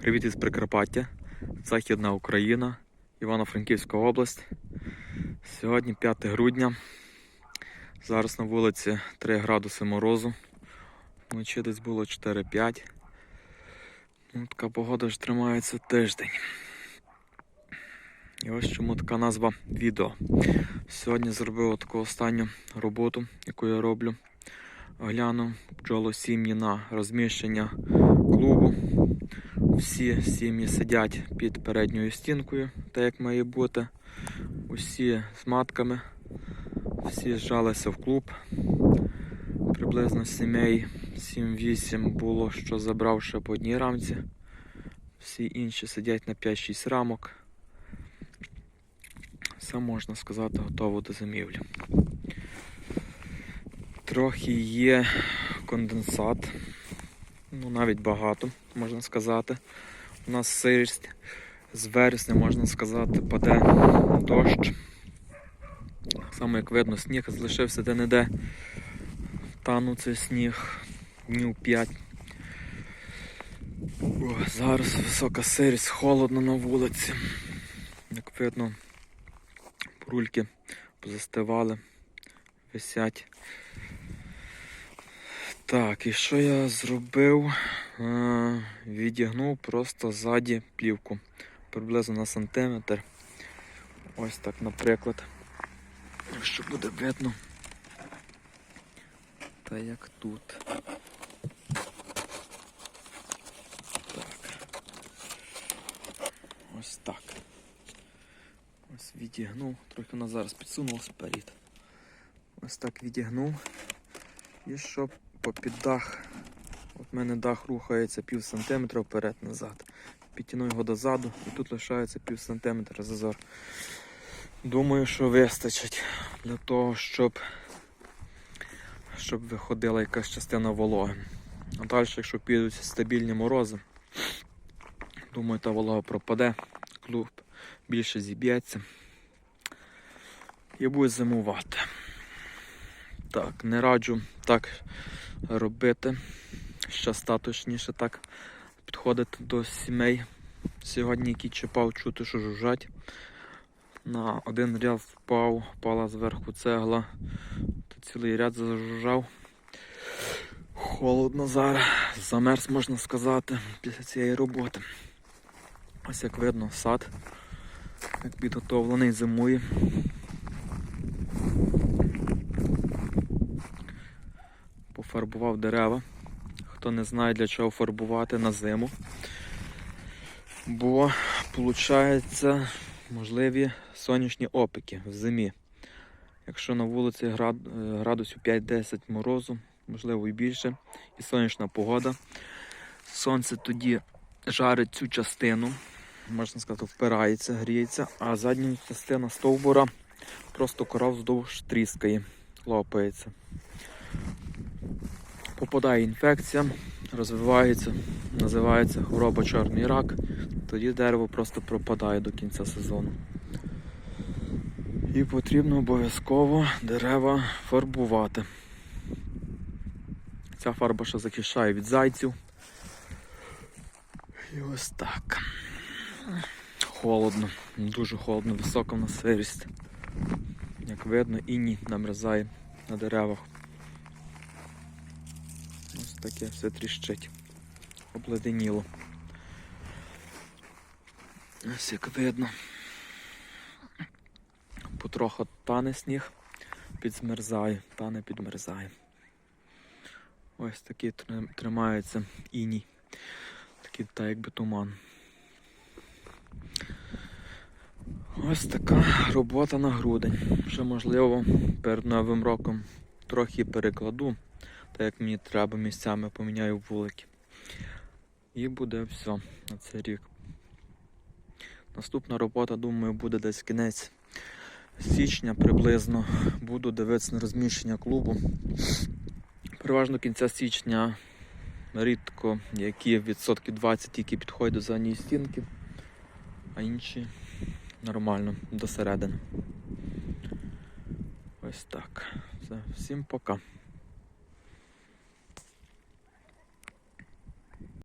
Привіт із Прикарпаття, Західна Україна, Івано-Франківська область. Сьогодні 5 грудня. Зараз на вулиці 3 градуси морозу. Вночі десь було 4-5. Ну, така погода ж тримається тиждень. І ось чому така назва відео. Сьогодні зробив таку останню роботу, яку я роблю. Огляну бджолосім'ї на розміщення клубу. Всі сім'ї сидять під передньою стінкою, так як має бути. Усі з матками, всі зжалися в клуб. Приблизно сімей 7-8 було, що забрав ще по одній рамці. Всі інші сидять на 5-6 рамок. Все можна сказати, готово до зимівлі. Трохи є конденсат, ну навіть багато, можна сказати. У нас сирість з вересня, можна сказати, паде дощ. Саме як видно, сніг залишився де-не-де. Тану цей сніг днів 5. О, зараз висока сирість, холодно на вулиці. Як видно, брульки позастивали, висять. Так, і що я зробив? Е, Відігнув просто ззаді плівку. Приблизно на сантиметр. Ось так, наприклад. Що буде видно. Та як тут. Так. Ось так. Ось відігнув. Трохи вона зараз підсунулася вперед. Ось так відігнув. І щоб попід дах. От в мене дах рухається пів сантиметра вперед-назад. Підтягну його дозаду і тут лишається пів сантиметра зазор. Думаю, що вистачить для того, щоб щоб виходила якась частина вологи. А далі, якщо підуть стабільні морози, думаю, та волога пропаде, клуб більше зіб'ється і буде зимувати. Так, не раджу так робити. Ще статусніше так підходити до сімей. Сьогодні, які чіпав, чути, що жужжать. На один ряд впав, впала зверху цегла. Та цілий ряд зажужжав. Холодно зараз. Замерз, можна сказати, після цієї роботи. Ось як видно, сад, як підготовлений зимує. Пофарбував дерева. Хто не знає для чого фарбувати на зиму. Бо, виходить, можливі сонячні опіки в зимі. Якщо на вулиці град- градусів 5-10 морозу, можливо і більше, і сонячна погода, сонце тоді жарить цю частину, можна сказати, впирається, гріється, а задня частина стовбура просто кора вздовж тріскає, лопається. Попадає інфекція, розвивається, називається хвороба чорний рак, тоді дерево просто пропадає до кінця сезону. І потрібно обов'язково дерева фарбувати. Ця фарба ще захищає від зайців. І ось так. Холодно, дуже холодно, висока в нас сирість. Як видно, іній намерзає на деревах. Ось таке все тріщить. Обледеніло. Ось як видно. Потроху тане сніг, підзмерзає, тане підмерзає. Ось такий трим- тримається іній. Такий та якби туман. Ось така робота на грудень. Ще можливо перед новим роком трохи перекладу, так як мені треба місцями поміняю вулики. І буде все на цей рік. Наступна робота, думаю, буде десь кінець січня приблизно. Буду дивитися на розміщення клубу. Переважно кінця січня рідко які відсотки 20 які підходять до задньої стінки, а інші нормально до середини. Ось так. Все. Всім пока.